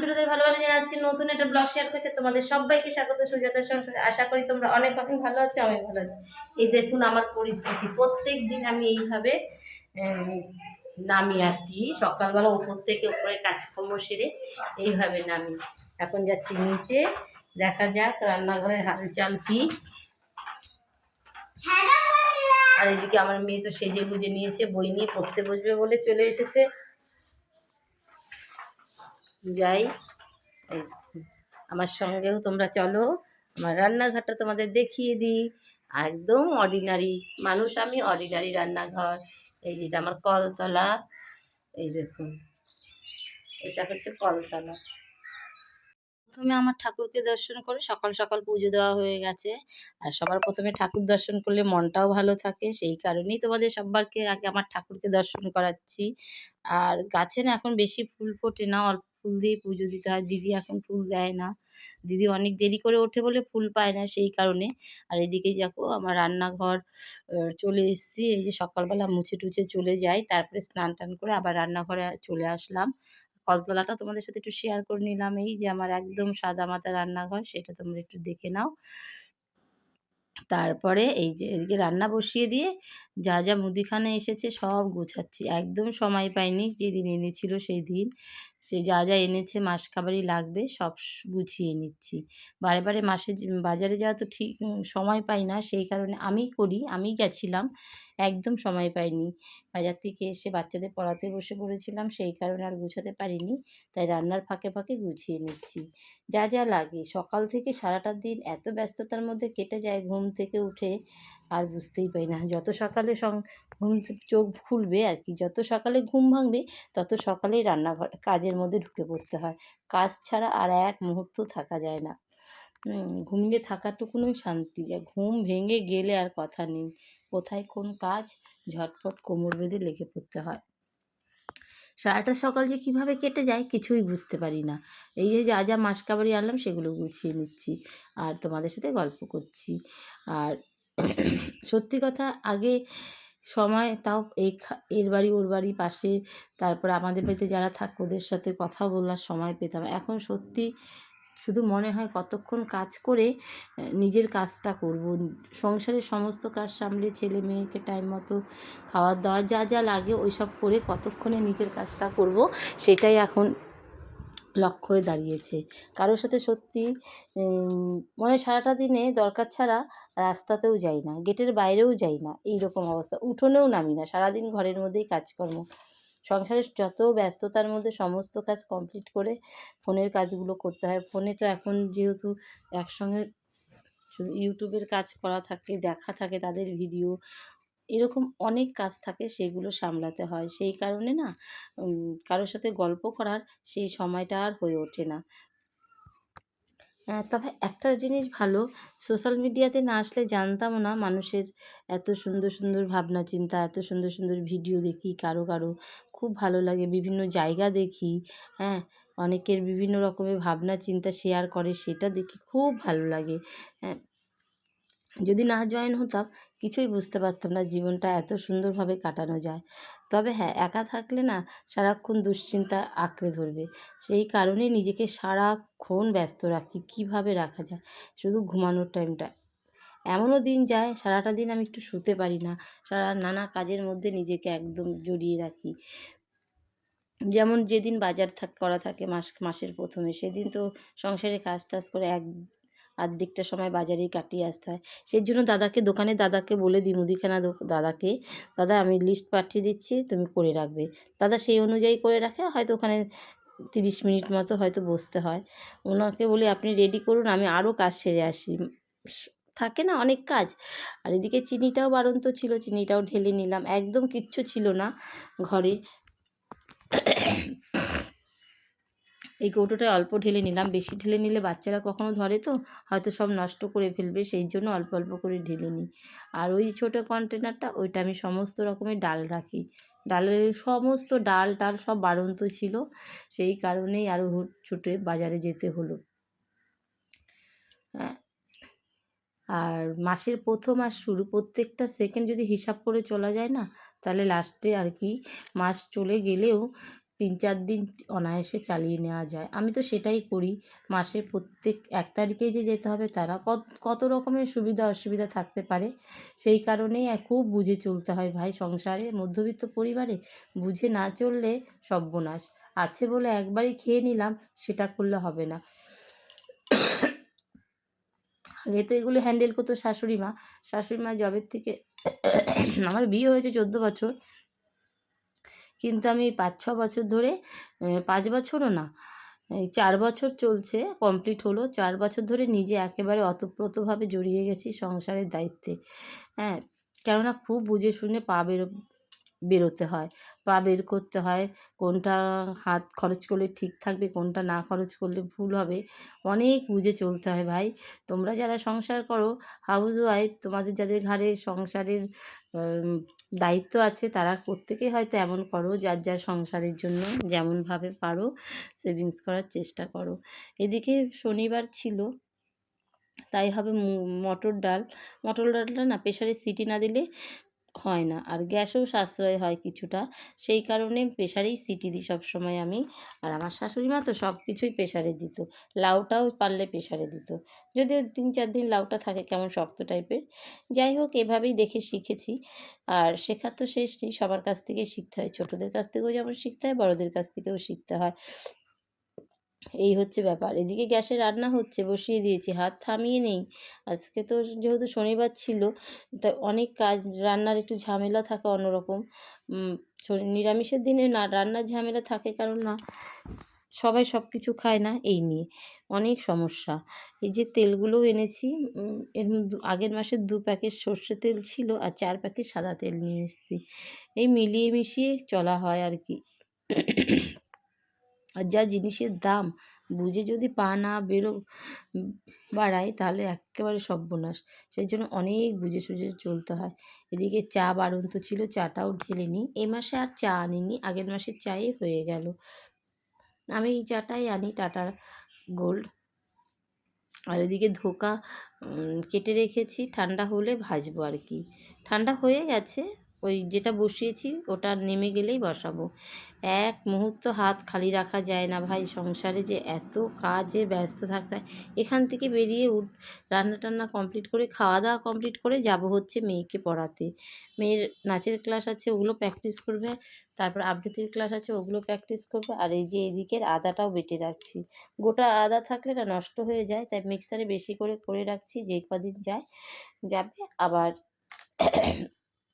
ছোটদের ভালো ভালো জানা আজকে নতুন একটা ব্লগ শেয়ার করছে। তোমাদের সবাইকে স্বাগত সুজাতার সংসারে। আশা করি তোমরা অনেক অনেক ভালো আছো আমি ভালো আছি। এই দেখুন আমার পরিস্থিতি। প্রত্যেক দিন আমি এইভাবে নামি আর কি। সকালবেলা উপর থেকে উপরে কাজকর্ম সেরে এইভাবে নামি। এখন যাচ্ছি নিচে। দেখা যাক রান্নাঘরের হালচাল কি। আর এদিকে আমার মেয়ে তো সেজে গুজে নিয়েছে, বই নিয়ে পড়তে বসবে বলে চলে এসেছে। যাই। এই, আমার সঙ্গেও তোমরা চলো, আমার রান্নাঘরটা তোমাদের দেখিয়ে দিই। একদম অর্ডিনারি মানুষ, আমি অর্ডিনারি রান্নাঘর। এই যেটা আমার কলতলা, এই দেখুন, এটা হচ্ছে কলতলা। প্রথমে আমার ঠাকুরকে দর্শন করে, সকাল সকাল পুজো দেওয়া হয়ে গেছে। আর সবার প্রথমে ঠাকুর দর্শন করলে মনটাও ভালো থাকে, সেই কারণেই তোমাদের সবারকে আগে আমার ঠাকুরকে দর্শন করাচ্ছি। আর গাছে না এখন বেশি ফুল ফোটে না, অল্প ফুল দিয়ে পুজো দিতে হয়। দিদি এখন ফুল দেয় না। দিদি অনেক দেরি করে ওঠে বলে ফুল পায় না সেই কারণে। আর এদিকে দেখো আমার রান্নাঘর চলে এসেছি। এই যে সকালবেলা মুছে টুছে চলে যাই। তারপরে স্নান টান করে আবার রান্নাঘরে চলে আসলাম। কলতলাটা তোমাদের সাথে একটু শেয়ার করে নিলাম। এই যে আমার একদম সাদা মাথা রান্নাঘর, সেটা তোমরা একটু দেখে নাও। তারপরে এই যে এদিকে রান্না বসিয়ে দিয়ে যা যা মুদিখানা এসেছে সব গোছাচ্ছি। একদম সময় পাইনি, যেদিন এনেছিল সেই দিন। সে যা যা এনেছে মাস খাবারই লাগবে, সব গুছিয়ে নিচ্ছি। বারে বারে মাসে বাজারে যাওয়া তো ঠিক সময় পাই না, সেই কারণে আমিই করি, আমি গেছিলাম, একদম সময় পাইনি। বাজার থেকে এসে বাচ্চাদের পড়াতে বসে পড়েছিলাম, সেই কারণে আর গুছাতে পারিনি। তাই রান্নার ফাঁকে ফাঁকে গুছিয়ে নিচ্ছি। যা যা লাগে, সকাল থেকে সারাটা দিন এত ব্যস্ততার মধ্যে কেটে যায় ঘুম থেকে উঠে। আর বুঝতেই পারি না। যত সকালে সং, ঘুম চোখ খুলবে আর কি, যত সকালে ঘুম ভাঙবে, তত সকালেই রান্নাঘর, কাজের মধ্যে ঢুকে পড়তে হয়। কাজ ছাড়া আর এক মুহূর্ত থাকা যায় না। ঘুমিয়ে থাকাটুকুনই শান্তি। ঘুম ভেঙে গেলে আর কথা নেই। কোথায় কোন কাজ? ঝটপট কোমর বেঁধে লেগে পড়তে হয়। সারাটা সকাল যে কীভাবে কেটে যায় কিছুই বুঝতে পারি না। এই যে যা যা মাসকাবারি আনলাম সেগুলো গুছিয়ে নিচ্ছি। আর তোমাদের সাথে গল্প করছি। আর সত্যি কথা, আগে সময় তাও এই এর বাড়ি ওর বাড়ি পাশে, তারপরে আমাদের বাড়িতে যারা থাক, ওদের সাথে কথা বলার সময় পেতাম। এখন সত্যি শুধু মনে হয় কতক্ষণ কাজ করে নিজের কাজটা করব। সংসারের সমস্ত কাজ সামলে ছেলে মেয়েকে টাইম মতো খাওয়ার দাওয়ার যা যা লাগে ওই সব করে কতক্ষণে নিজের কাজটা করব, সেটাই এখন লক্ষ্য হয়ে দাঁড়িয়েছে। কারোর সাথে সত্যি মানে সারাটা দিনে দরকার ছাড়া রাস্তাতেও যাই না, গেটের বাইরেও যাই না এই রকম অবস্থা। উঠোনেও নামি না, সারাদিন ঘরের মধ্যেই কাজকর্ম। সংসারের যত ব্যস্ততার মধ্যে সমস্ত কাজ কমপ্লিট করে ফোনের কাজগুলো করতে হয়। ফোনে তো এখন যেহেতু একসঙ্গে শুধু ইউটিউবের কাজ করা থাকে, দেখা থাকে তাদের ভিডিও এরকম অনেক কাজ থাকে সেগুলো সামলাতে হয়। সেই কারণে না কারোর সাথে গল্প করার সেই সময়টা আর হয়ে ওঠে না। তবে একটা জিনিস ভালো, সোশ্যাল মিডিয়াতে না আসলে জানতাম না মানুষের এত সুন্দর সুন্দর ভাবনা চিন্তা, এত সুন্দর সুন্দর ভিডিও দেখি, কারও কারও খুব ভালো লাগে, বিভিন্ন জায়গা দেখি হ্যাঁ? অনেকের বিভিন্ন রকমের ভাবনা চিন্তা শেয়ার করে, সেটা দেখি খুব ভালো লাগে হ্যাঁ? যদি না জয়েন হতাম, কিছুই বুঝতে পারতাম না জীবনটা এত সুন্দরভাবে কাটানো যায়। তবে হ্যাঁ একা থাকলে না সারাক্ষণ দুশ্চিন্তা আঁকড়ে ধরবে। সেই কারণে নিজেকে সারাক্ষণ ব্যস্ত রাখি। কীভাবে রাখা যায়? শুধু ঘুমানোর টাইমটা। এমনও দিন যায়, সারাটা দিন আমি একটু শুতে পারি না। সারা নানা কাজের মধ্যে নিজেকে একদম জড়িয়ে রাখি। যেমন যেদিন বাজার থাক, করা থাকে মাস, মাসের প্রথমে, সেদিন তো সংসারে কাজ টাজ করে এক আর্ধেকটা সময় বাজারেই কাটিয়ে আসতে হয়। সেই জন্য দাদাকে দোকানে দাদাকে বলে দিই, মুদিখানা দাদাকে, দাদা আমি লিস্ট পাঠিয়ে দিচ্ছি, তুমি করে রাখবে। দাদা সেই অনুযায়ী করে রাখে, হয়তো ওখানে তিরিশ মিনিট মতো হয়তো বসতে হয়। ওনাকে বলি, আপনি রেডি করুন, আমি আরও কাজ সেরে আসি। থাকে না অনেক কাজ। আর এদিকে চিনিটাও বাড়ন্ত ছিল, চিনিটাও ঢেলে নিলাম। একদম কিচ্ছু ছিল না ঘরে। এই কৌটোটায় অল্প ঢেলে নিলাম। বেশি ঢেলে নিলে বাচ্চারা কখনো ধরে তো? হয়তো সব নষ্ট করে ফেলবে, সেই জন্য অল্প অল্প করে ঢেলে নিই। আর ওই ছোটো কন্টেনারটা, ওইটা আমি সমস্ত রকমের ডাল রাখি। ডালের সমস্ত ডাল টাল সব বাড়ন্ত ছিল, সেই কারণেই আরও ছুটে বাজারে যেতে হলো। হ্যাঁ। আর মাসের প্রথম আর শুরু, প্রত্যেকটা সেকেন্ড যদি হিসাব করে চলা যায় না, তাহলে লাস্টে আর কি মাস চলে গেলেও তিন চার দিন অনায়াসে চালিয়ে নেওয়া যায়। আমি তো সেটাই করি। মাসের প্রত্যেক এক তারিখেই যে যেতে হবে তারা কত কত রকমের সুবিধা অসুবিধা থাকতে পারে। সেই কারণেই খুব বুঝে চলতে হয় ভাই সংসারে। মধ্যবিত্ত পরিবারে বুঝে না চললে সর্বনাশ। আছে বলে একবারই খেয়ে নিলাম, সেটা করলে হবে না। আগে তো এগুলো হ্যান্ডেল করতো শাশুড়ি মা। শাশুড়ি মা জবের থেকে আমার বিয়ে হয়েছে চোদ্দ বছর। কিন্তু আমি পাঁচ ছ বছর ধরে পাঁচ বছরও না, এই চার বছর চলছে কমপ্লিট হলো। চার বছর ধরে নিজে একেবারে অতপ্রতভাবে জড়িয়ে গেছি সংসারের দায়িত্বে। হ্যাঁ কেননা খুব বুঝে শুনে পা বেরো বেরোতে হয় পা বের করতে হয়। কোনটা হাত খরচ করলে ঠিক থাকবে, কোনটা না খরচ করলে ভুল হবে, অনেক বুঝে চলতে হয় ভাই। তোমরা যারা সংসার করো হাউস ওয়াইফ তোমাদের যাদের ঘাড়ে সংসারের দায়িত্ব আছে, তারা প্রত্যেকেই হয়তো এমন করো, যার যার সংসারের জন্য যেমনভাবে পারো সেভিংস করার চেষ্টা করো। এদিকে শনিবার ছিল, তাই হবে মটর ডাল। মটর ডালটা না প্রেশারে সিটি না দিলে হয় না। আর গ্যাসও সাশ্রয় হয় কিছুটা। সেই কারণে প্রেশারেই সিটি দিই সবসময় আমি। আর আমার শাশুড়ি মা তো সব কিছুই প্রেশারে দিত। লাউটাও পারলে প্রেশারে দিত। যদিও তিন চার দিন লাউটা থাকে কেমন শক্ত টাইপের। যাই হোক, এভাবেই দেখে শিখেছি। আর শেখার তো শেষ নেই। সবার কাছ থেকেই শিখতে হয়। ছোটোদের কাছ থেকেও যেমন শিখতে হয়, বড়োদের কাছ থেকেও শিখতে হয়। এই হচ্ছে ব্যাপার। এদিকে গ্যাসে রান্না হচ্ছে, বসিয়ে দিয়েছি, হাত থামিয়ে নেই। আজকে তো যেহেতু শনিবার ছিল, তা অনেক কাজ, রান্নার একটু ঝামেলা থাকে অন্যরকম। নিরামিষের দিনে না, রান্নার ঝামেলা থাকে কারণ না, সবাই সব কিছু খায় না, এই নিয়ে অনেক সমস্যা। এই যে তেলগুলোও এনেছি এর আগের মাসের দু প্যাকেট সর্ষে তেল ছিল আর চার প্যাকেট সাদা তেল নিয়ে এসেছি। এই মিলিয়ে মিশিয়ে চলা হয় আর কি। আর যা জিনিসের দাম, বুঝে যদি পা না বেরো, বাড়ায়, তাহলে একেবারে সর্বনাশ। সেই জন্য অনেক বুঝে সুঝে চলতে হয়। এদিকে চা বাড়ন্ত ছিল, চাটাও ঢেলে নিই। এ মাসে আর চা আনিনি, আগের মাসের চাই হয়ে গেল। আমি এই চাটাই আনি, টাটার গোল্ড। আর এদিকে ধোকা কেটে রেখেছি, ঠান্ডা হলে ভাজবো আর কি। ঠান্ডা হয়ে গেছে ওই যেটা বসিয়েছি ওটা নেমে গেলেই বসাবো। এক মুহূর্ত হাত খালি রাখা যায় না ভাই সংসারে যে এত কাজে ব্যস্ত থাকতে হয়। এখান থেকে বেরিয়ে উঠ, রান্না টান্না কমপ্লিট করে, খাওয়া দাওয়া কমপ্লিট করে যাব হচ্ছে মেয়েকে পড়াতে। মেয়ের নাচের ক্লাস আছে, ওগুলো প্র্যাকটিস করবে, তারপর আবৃত্তির ক্লাস আছে, ওগুলো প্র্যাকটিস করবে, আর এই যে এদিকের আদাটাও বেটে রাখছি। গোটা আদা থাকলে না নষ্ট হয়ে যায়, তাই মিক্সারে বেশি করে করে রাখছি যে কদিন যায়, যাবে আবার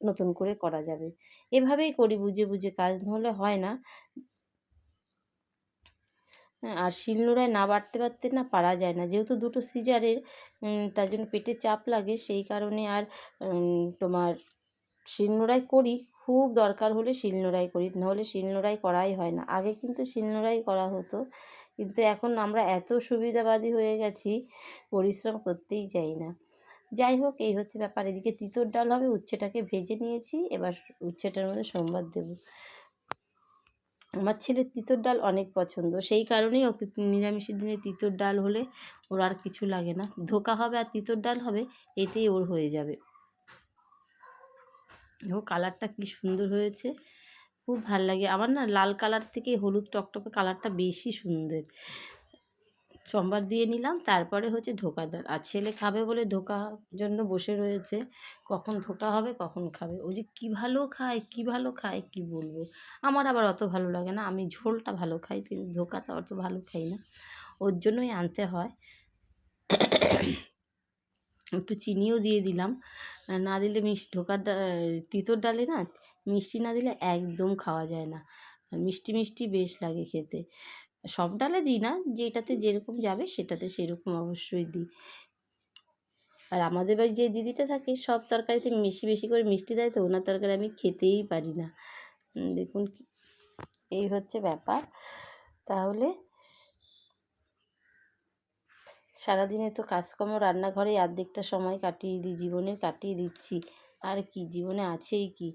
নতুন করে করা যাবে। এভাবেই করি, বুঝে বুঝে কাজ হলে হয় না। হ্যাঁ আর শিলনোড়ায় না বাড়তে বাড়তে না পারা যায় না। যেহেতু দুটো সিজারের তার জন্য পেটে চাপ লাগে, সেই কারণে আর তোমার শিলনোড়ায় করি, খুব দরকার হলে শিলনোড়াই করি নাহলে শিলনোড়াই করাই হয় না। আগে কিন্তু শিলনোড়াই করা হতো, কিন্তু এখন আমরা এত সুবিধাবাদী হয়ে গেছি, পরিশ্রম করতেই চাই না। যাই হোক, এই হচ্ছে ব্যাপার। এদিকে তিতর ডাল হবে, উচ্ছেটাকে ভেজে নিয়েছি। এবার উচ্ছেটার মধ্যে সোমবার দেবো। আমার ছেলের তিতর ডাল অনেক পছন্দ। সেই কারণেই ওকে নিরামিষের দিনে তিতর ডাল হলে ওর আর কিছু লাগে না। ধোকা হবে আর তিতর ডাল হবে, এতেই ওর হয়ে যাবে। ও কালারটা কি সুন্দর হয়েছে। খুব ভালো লাগে। আমার না লাল কালার থেকে হলুদ টকটকে কালারটা বেশি সুন্দর। সোমবার দিয়ে নিলাম। তারপরে হচ্ছে ধোকা ডাল আর ছেলে খাবে বলে ধোকা জন্য বসে রয়েছে। কখন ধোকা হবে, কখন খাবে। ও যে কী ভালো খায়, কী ভালো খায়, কি বলব? আমার আবার অত ভালো লাগে না। আমি ঝোলটা ভালো খাই, কিন্তু ধোকাটা অত ভালো খাই না। ওর জন্যই আনতে হয়। একটু চিনিও দিয়ে দিলাম। না দিলে মিষ্টি ঢোকার তিতর ডালে না, মিষ্টি না দিলে একদম খাওয়া যায় না। আর মিষ্টি মিষ্টি বেশ লাগে খেতে। সব ডালে দিই না, যেটাতে যেরকম যাবে সেটাতে সেরকম অবশ্যই দিই। আর আমাদের বাড়ি যে দিদিটা থাকে, সব তরকারিতে বেশি বেশি করে মিষ্টি দেয় তো, ওনার তরকারি আমি খেতেই পারি না। দেখুন এই হচ্ছে ব্যাপার। তাহলে সারাদিনে তো কাজকর্ম রান্নাঘরে অর্ধেকটা সময় কাটিয়ে দিই, জীবনের কাটিয়ে দিচ্ছি। আর কি, জীবনে আছেই কি?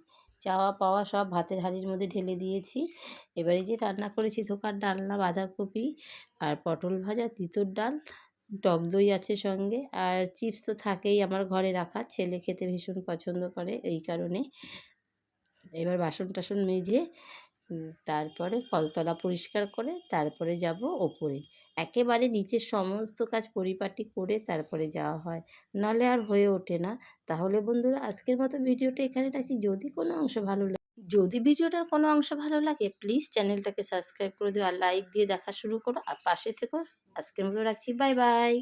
চাওয়া পাওয়া সব ভাতের হাঁড়ির মধ্যে ঢেলে দিয়েছি। এবারে যে রান্না করেছি ধোকার ডালনা, বাঁধাকপি আর পটল ভাজা, তিতর ডাল, টক দই আছে সঙ্গে আর চিপস তো থাকেই আমার ঘরে রাখা। ছেলে খেতে ভীষণ পছন্দ করে এই কারণে। এবার বাসন টাসন মেজে তারপরে কলতলা পরিষ্কার করে তারপরে যাব ওপরে। একেবারে নিচের সমস্ত কাজ পরিপাটি করে তারপরে যাওয়া হয়। নালে আর হয়ে ওঠে না। তাহলে বন্ধুরা, আজকের মতো ভিডিওটা এখানে রাখছি। যদি কোনো অংশ ভালো লাগে যদি ভিডিওটার কোনো অংশ ভালো লাগে প্লিজ চ্যানেলটাকে সাবস্ক্রাইব করে দিও আর লাইক দিয়ে দেখা শুরু করো। আর পাশে থেকো। আজকের মতো রাখছি। Bye bye